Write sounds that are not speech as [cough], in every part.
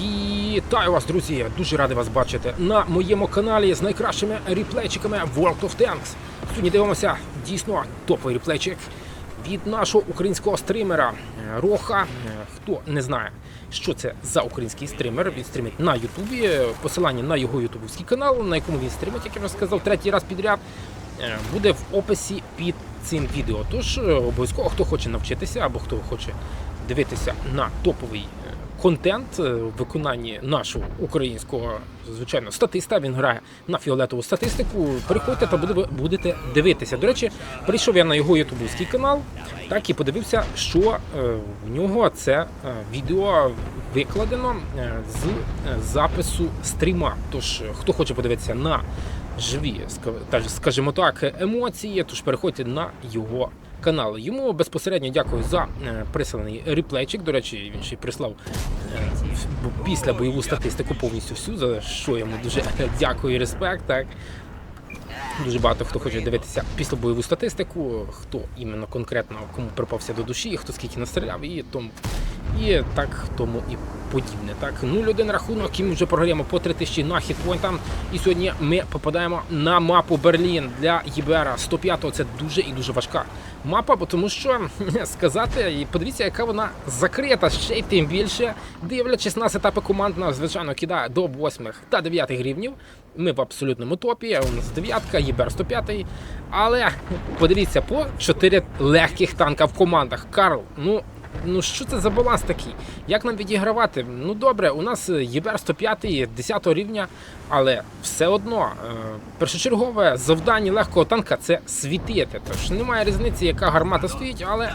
Вітаю вас, друзі! Дуже радий вас бачити на моєму каналі з найкращими реплейчиками World of Tanks. Сьогодні дивимося дійсно топовий реплейчик від нашого українського стримера Роха. Хто не знає, що це за український стример, він стримить на Ютубі. Посилання на його ютубовський канал, на якому він стримить, як я вже сказав, третій раз підряд. е, Буде в описі під цим відео. Тож е, обов'язково, хто хоче навчитися або хто хоче дивитися на топовий контент е, в виконанні нашого українського звичайно статиста. Він грає на фіолетову статистику. Переходьте та буде- будете дивитися. До речі, прийшов я на його ютубовський канал, так і подивився, що е, в нього це е, відео викладено е, з е, запису стріма. Тож, е, хто хоче подивитися на живі, скажімо так, емоції, тож переходьте на його канал. Йому безпосередньо дякую за е, присланий реплейчик. До речі, він ще й прислав е, після бойову статистику повністю всю, за що йому дуже [laughs] дякую і респект. Так. Дуже багато хто хоче дивитися після бойову статистику, хто іменно конкретно кому припався до душі, хто скільки настріляв, і тому і так тому і подібне. Так, 0-1 рахунок, і ми вже програємо по 3000 на хітпойнтам. І сьогодні ми попадаємо на мапу Берлін для ЄБР 105-го. Це дуже і дуже важка мапа, тому що сказати, і подивіться, яка вона закрита, ще й тим більше, дивлячись на сетапи команд, нас звичайно кидає до 8 та 9 рівнів. Ми в абсолютному топі. У нас дев'ятка, ЄБР 105. Але подивіться, по 4 легких танка в командах. Карл, ну. Ну що це за баланс такий? Як нам відігравати? Ну добре, у нас ЄБР 105 10 рівня, але все одно е, першочергове завдання легкого танка це світити. Тож немає різниці, яка гармата стоїть, але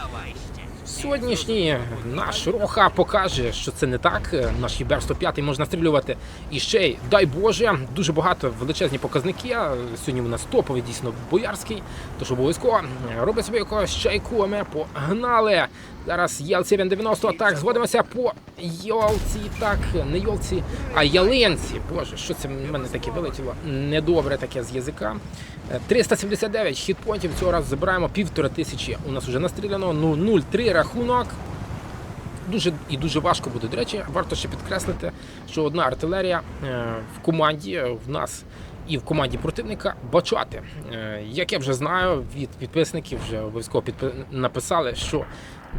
сьогоднішній наш Роха покаже, що це не так. Е, Наш ЄБР 105 можна стрілювати і ще й дай Боже, дуже багато величезні показники. Е, Сьогодні у нас топовий дійсно боярський. Тож обов'язково робить собі якогось чайку, ми погнали. Зараз Єлці 90 так, зводимося по Йолці, так, не Йолці, а Ялинці. Боже, що це в мене таке вилетіло? Недобре таке з язика. Е, 379 хітпонтів цього разу забираємо, півтора тисячі у нас вже настріляно, ну 0,3 рахунок. Дуже і дуже важко буде. До речі, варто ще підкреслити, що одна артилерія е, в команді е, в нас і в команді противника бачати. Е, Як я вже знаю від підписників, вже обов'язково підпи- написали, що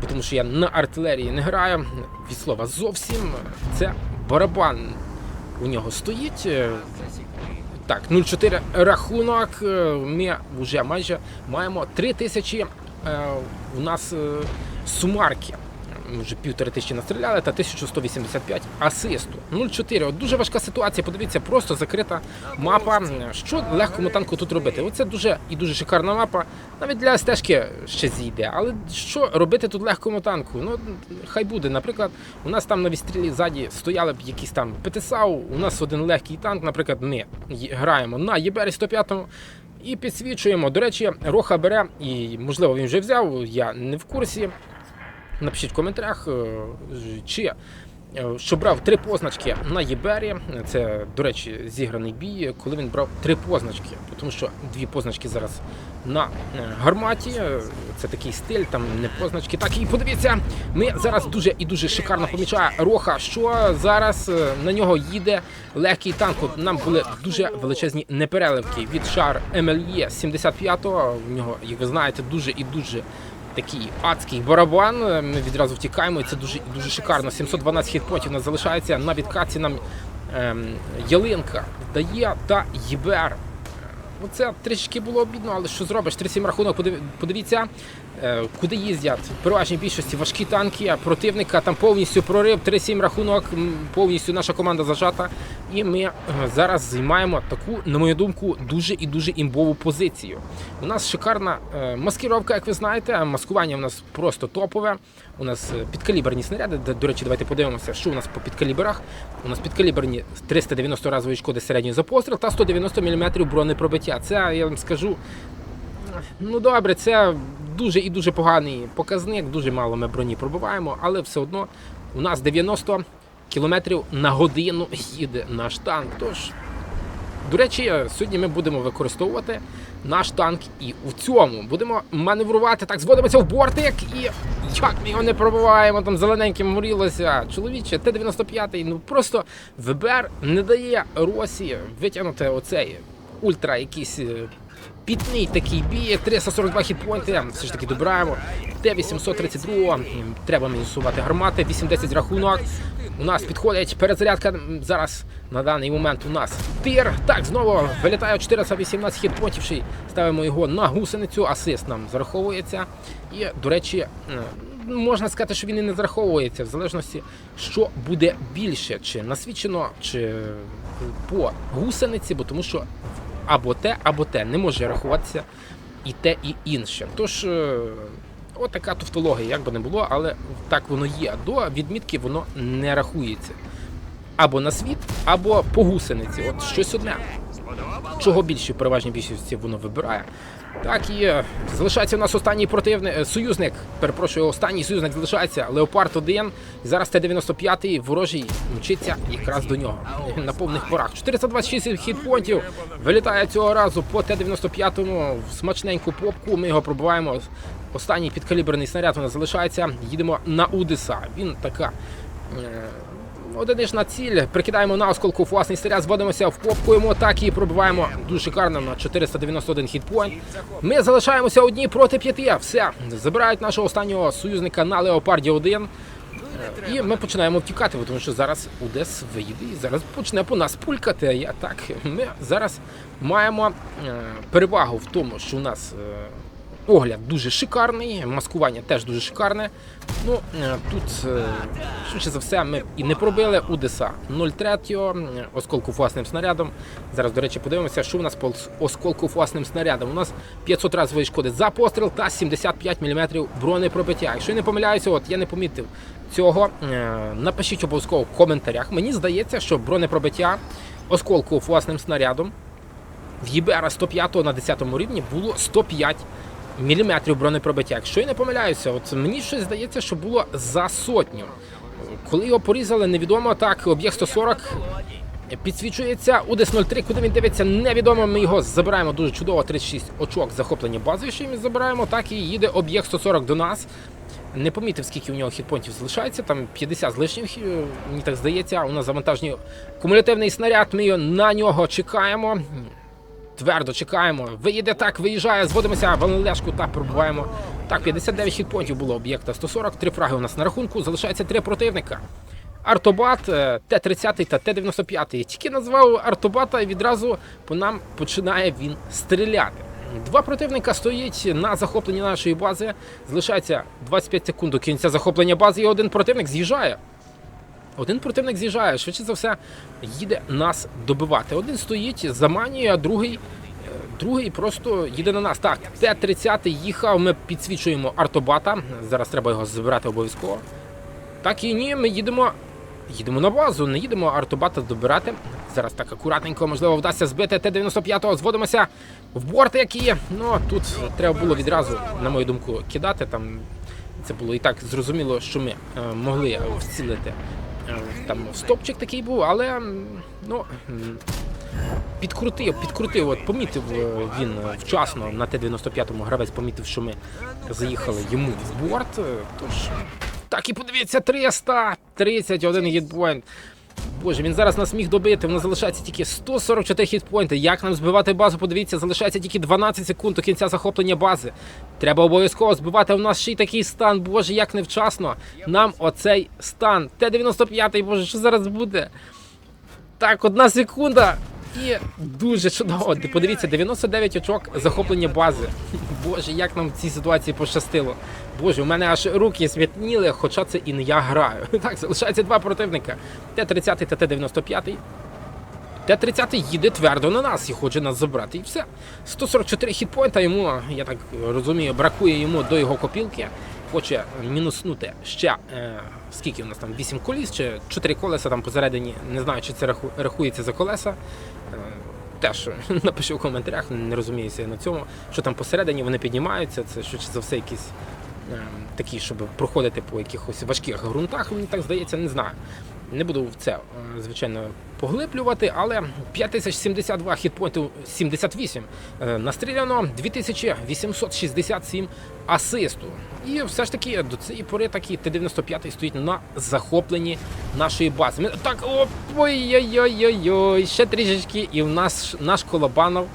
бо тому що я на артилерії не граю від слова зовсім. Це барабан у нього стоїть. Е, Так, 0,4 рахунок. Е, Ми вже майже маємо 3 тисячі е, у нас сумарки. Вже півтори тисячі настріляли та 1185 асисту. 0,4. От дуже важка ситуація. Подивіться, просто закрита мапа. Що легкому танку тут робити? Оце дуже і дуже шикарна мапа. Навіть для стежки ще зійде. Але що робити тут легкому танку? Ну хай буде. Наприклад, у нас там на відстрілі ззаді стояли б якісь там ПТСАУ. У нас один легкий танк. Наприклад, ми граємо на ЄБРі 105 і підсвічуємо. До речі, Роха бере, і можливо він вже взяв. Я не в курсі. Напишіть в коментарях, е, чи е, що брав три позначки на Єбері. Це, до речі, зіграний бій, коли він брав три позначки, тому що дві позначки зараз на е, гарматі. Це такий стиль, там не позначки. Так і подивіться, ми зараз дуже і дуже шикарно помічає Роха, що зараз на нього їде легкий танк. От Нам були дуже величезні непереливки від шар МЛЄ 75-го. В нього, як ви знаєте, дуже і дуже такий адський барабан. Ми відразу втікаємо, і це дуже дуже шикарно. 712 хітпотів нас залишається. На відкатці нам ем, ялинка дає та ЄБР. Оце трішки було обідно, але що зробиш? 3-7 рахунок, подивіться, е, куди їздять. В переважній більшості важкі танки, противника там повністю прорив, 3-7 рахунок, повністю наша команда зажата. І ми е, зараз займаємо таку, на мою думку, дуже і дуже імбову позицію. У нас шикарна е, маскировка, як ви знаєте, маскування у нас просто топове. У нас е, підкаліберні снаряди. До речі, давайте подивимося, що у нас по підкаліберах. У нас підкаліберні 390 разової шкоди середньої за постріл та 190 мм бронепробиття. Це я вам скажу. Ну добре, це дуже і дуже поганий показник. Дуже мало ми броні пробиваємо, але все одно у нас 90 км на годину їде наш танк. Тож до речі, сьогодні ми будемо використовувати наш танк і у цьому будемо маневрувати. Так, зводимося в бортик і Як ми його не пробиваємо, там зелененьким горілося. Чоловіче, Т-95, ну просто ВБР не дає Росії витягнути оцей ультра якийсь е, пітний такий бій, 342 хітпойнти, все ж таки добираємо. Т-832, м, треба мінусувати гармати, 8-10 рахунок. У нас підходить перезарядка зараз на даний момент у нас тир. Так, знову вилітає 418 хітпонтів, ставимо його на гусеницю, асист нам зараховується. І, до речі, можна сказати, що він і не зараховується, в залежності, що буде більше, чи насвідчено, чи по гусениці, бо тому що або те, або те не може рахуватися і те, і інше. Тож, отака от тавтологія, як би не було, але так воно є. До відмітки воно не рахується. Або на світ, або по гусениці. От щось одне. Чого більше переважній більшості воно вибирає. Так і е, залишається у нас останній противник, е, союзник. Перепрошую, останній союзник залишається Леопард 1. І зараз Т-95 ворожий мчиться якраз до нього [laughs] на повних порах. 426 хітпонтів вилітає цього разу по Т-95 в смачненьку попку. Ми його пробиваємо. Останній підкаліберний снаряд у нас залишається. Їдемо на Удиса. Він така. Одинична ціль, прикидаємо на осколку власний снаряд, зводимося в йому, так і пробиваємо дуже шикарно на 491 хітпойнт. Ми залишаємося одні проти п'яти. Все, забирають нашого останнього союзника на Леопарді 1. І ми починаємо втікати, тому що зараз Удес вийде і зараз почне по нас пулькати. Я так, ми зараз маємо е, перевагу в тому, що у нас е, огляд дуже шикарний, маскування теж дуже шикарне. Ну, е, тут, е, швидше за все, ми і не пробили Удеса 0,3 е, осколку власним снарядом. Зараз, до речі, подивимося, що у нас по осколку власним снарядом. У нас 500 разової шкоди за постріл та 75 мм бронепробиття. Якщо я не помиляюся, от я не помітив цього. е, Напишіть обов'язково в коментарях. Мені здається, що бронепробиття осколку власним снарядом в ЄБР 105 на 10 рівні було 105 мм бронепробиття. Якщо я не помиляюся, от мені щось здається, що було за сотню. Коли його порізали, невідомо так, об'єкт 140 підсвічується. УДЕС 03, куди він дивиться, невідомо. Ми його забираємо дуже чудово. 36 очок захоплення бази, що ми забираємо. Так і їде об'єкт 140 до нас. Не помітив, скільки у нього хітпонтів залишається, там 50 з лишнім, мені так здається. У нас завантажений кумулятивний снаряд, ми на нього чекаємо. Твердо чекаємо. Виїде так, виїжджає, зводимося в лешку та пробуваємо. Так, 59 хітпонтів було об'єкта 140, три фраги у нас на рахунку, залишається три противника. Артобат, е, Т-30 та Т-95. Тільки назвав Артобата і відразу по нам починає він стріляти. Два противника стоїть на захопленні нашої бази. Залишається 25 секунд до кінця захоплення бази, і один противник з'їжджає. Один противник з'їжджає, швидше за все, їде нас добивати. Один стоїть, заманює, а другий, е, другий просто їде на нас. Так, Т-30 їхав, ми підсвічуємо артобата. Зараз треба його забирати обов'язково. Так і ні, ми їдемо. Їдемо на базу, не їдемо артобата добирати. Зараз так акуратненько, можливо, вдасться збити Т-95, зводимося в борт, які. Ну тут треба було відразу, на мою думку, кидати. Там це було і так зрозуміло, що ми е, могли вцілити. Е, Там стопчик такий був, але ну. Підкрутив, підкрутив, от помітив е, він вчасно на Т-95 гравець помітив, що ми заїхали йому в борт. е, Тож так і подивіться, 331 гітпойнт. Боже, він зараз нас міг добити. У нас залишається тільки 144 хітпойнти. Як нам збивати базу? Подивіться, залишається тільки 12 секунд до кінця захоплення бази. Треба обов'язково збивати. У нас ще й такий стан. Боже, як невчасно. Нам оцей стан. Т-95, боже, що зараз буде? Так, одна секунда. І дуже чудово. Подивіться, 99 очок захоплення бази. Боже, як нам в цій ситуації пощастило. Боже, у мене аж руки світніли, хоча це і не я граю. [laughs] Так, залишається два противника: Т-30 та Т-95. Т-30 їде твердо на нас і хоче нас забрати. І все. 144 хітпойнта йому, я так розумію, бракує йому до його копілки. Хоче мінуснути ще е, скільки у нас там 8 коліс чи 4 колеса там посередині. Не знаю, чи це раху- рахується за колеса. Е, теж [laughs] напиши в коментарях, не розуміюся на цьому. Що там посередині вони піднімаються, це що за все якісь е, такі, щоб проходити по якихось важких ґрунтах, мені так здається, не знаю. Не буду в це, е, звичайно, поглиблювати, але 5072 хітпойнтів 78 е, настріляно, 2867 асисту. І все ж таки до цієї пори такі Т-95 стоїть на захопленні нашої бази. Ми, так, оп, ой-ой-ой-ой, ще трішечки, і в нас наш Колобанов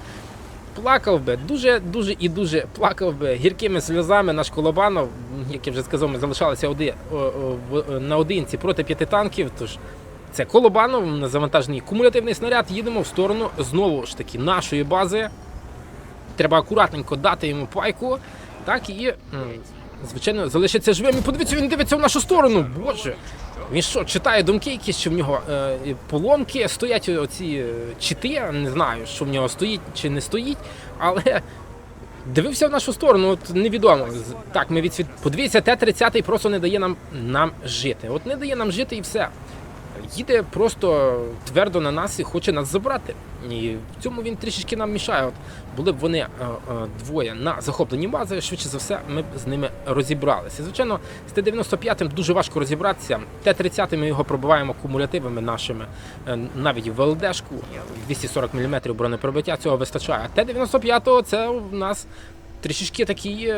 плакав би, дуже, дуже і дуже плакав би гіркими сльозами наш Колобанов, як я вже сказав, ми залишалися оди, о, наодинці проти п'яти танків. Тож це Колобанов завантажений кумулятивний снаряд. Їдемо в сторону знову ж таки нашої бази. Треба акуратненько дати йому пайку. Так і, звичайно, залишиться живим. І подивіться, він дивиться в нашу сторону. Боже. Він що, читає думки якісь, що в нього е, поломки, стоять оці е, чити, не знаю, що в нього стоїть чи не стоїть, але дивився в нашу сторону, от невідомо. Так, ми відсвіт... Подивіться, Т-30 просто не дає нам, нам жити. От не дає нам жити і все. Їде просто твердо на нас і хоче нас забрати. І в цьому він трішечки нам мішає. От були б вони е, е, двоє на захопленні бази, швидше за все, ми б з ними розібралися. Звичайно, з Т-95 дуже важко розібратися. Т-30 ми його пробиваємо кумулятивами нашими, е, навіть в ЛДшку. 240 мм бронепробиття цього вистачає. А Т-95 це у нас трішечки такий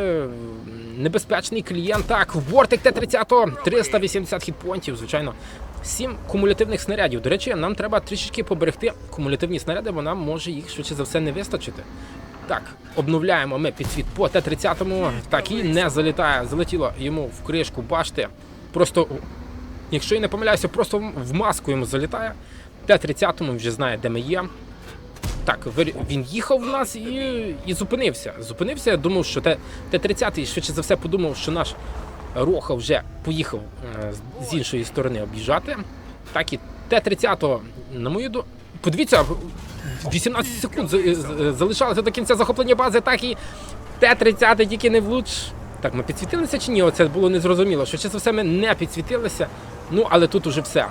небезпечний клієнт. Так, Вортик Т-30 380 хітпонтів, звичайно. Сім кумулятивних снарядів. До речі, нам треба трішечки поберегти кумулятивні снаряди, бо нам може їх швидше за все не вистачити. Так, обновляємо ми підсвіт по Т-30. Так, і не залітає. Залетіло йому в кришку башти. Просто, якщо я не помиляюся, просто в маску йому залітає. Т-30 вже знає, де ми є. Так, він їхав в нас і, і зупинився. Зупинився, я думав, що Т-30 швидше за все подумав, що наш Роха вже поїхав е, з- іншої сторони об'їжджати. Так і Т-30, на мою думку, подивіться, 18 секунд залишалося до кінця захоплення бази, так і Т-30 тільки не влуч. Так, ми підсвітилися чи ні? Оце було незрозуміло. Що за все ми не підсвітилися. Ну, але тут уже все.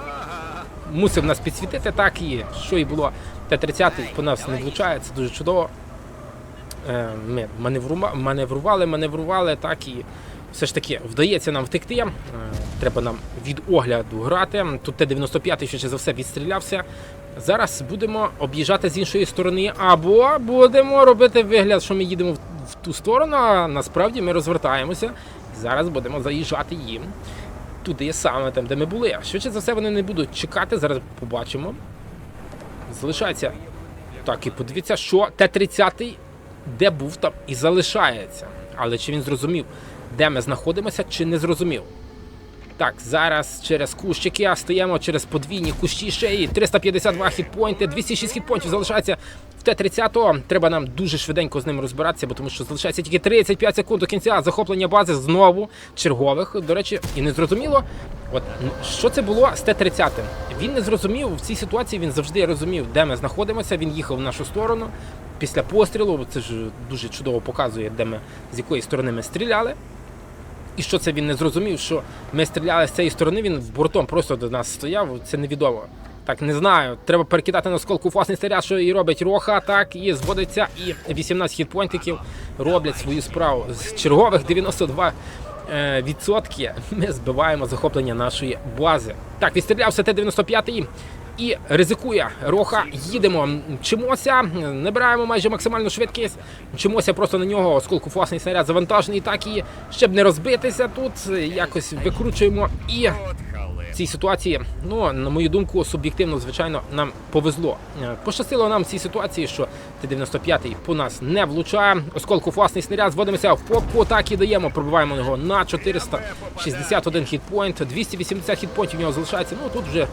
Мусив нас підсвітити, так і що і було. Т-30 по нас не влучає, це дуже чудово. Е, Ми маневрували, маневрували, так і все ж таки вдається нам втекти. Е, Треба нам від огляду грати. Тут Т-95 ще за все відстрілявся. Зараз будемо об'їжджати з іншої сторони, або будемо робити вигляд, що ми їдемо в, ту сторону, а насправді ми розвертаємося. Зараз будемо заїжджати їм туди саме там, де ми були. Швидше за все, вони не будуть чекати. Зараз побачимо. Залишається. Так, і подивіться, що Т-30 де був там і залишається. Але чи він зрозумів, де ми знаходимося, чи не зрозумів? Так, зараз через кущики а стаємо через подвійні кущі і 352 хітпойнти, 206 хітпойнтів залишається в Т-30. Треба нам дуже швиденько з ним розбиратися, бо тому що залишається тільки 35 секунд до кінця захоплення бази знову чергових. До речі, і не зрозуміло. От що це було з Т-30? Він не зрозумів в цій ситуації. Він завжди розумів, де ми знаходимося. Він їхав в нашу сторону після пострілу. Це ж дуже чудово показує, де ми з якої сторони ми стріляли. І що це він не зрозумів, що ми стріляли з цієї сторони, він бортом просто до нас стояв, це невідомо. Так, не знаю. Треба перекидати на сколку власний снаряд, що і робить Роха, так, і зводиться, і 18 хітпойнтиків роблять свою справу. З чергових 92 е, відсотки ми збиваємо захоплення нашої бази. Так, відстрілявся Т-95 і ризикує. Роха, їдемо, мчимося, набираємо майже максимальну швидкість, мчимося просто на нього, оскільки власний снаряд завантажений, так і щоб не розбитися тут, якось викручуємо і в цій ситуації, ну на мою думку, суб'єктивно, звичайно, нам повезло. Пощастило нам в цій ситуації, що Т-95 по нас не влучає. Оскільки власний снаряд зводимося в попку, так і даємо. Пробиваємо його на 461 хітпойнт, 280 хітпойнтів у нього залишається. Ну тут вже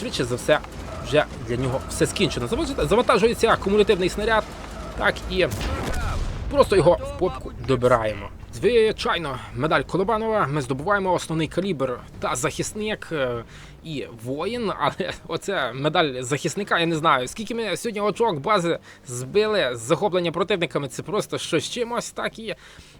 швидше за все, вже для нього все скінчено. Завантаж- Завантажується кумулятивний снаряд, так і просто його в попку добираємо. Звичайно, медаль Колобанова. Ми здобуваємо основний калібр та захисник е, і воїн. Але [laughs] оце медаль захисника. Я не знаю. Скільки ми сьогодні очок бази збили з захоплення противниками. Це просто щось чимось. Так і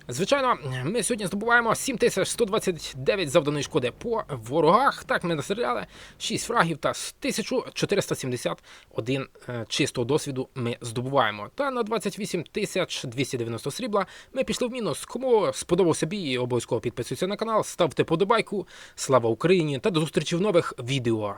Звичайно, ми сьогодні здобуваємо 7129 завданої шкоди по ворогах. Так, ми настріляли 6 фрагів та з 1471 е, чистого досвіду ми здобуваємо. Та на 28 290 срібла ми пішли в мінус. Кому сподобався бій, обов'язково підписуйтесь на канал, ставте подобайку. Слава Україні та до зустрічі в нових відео.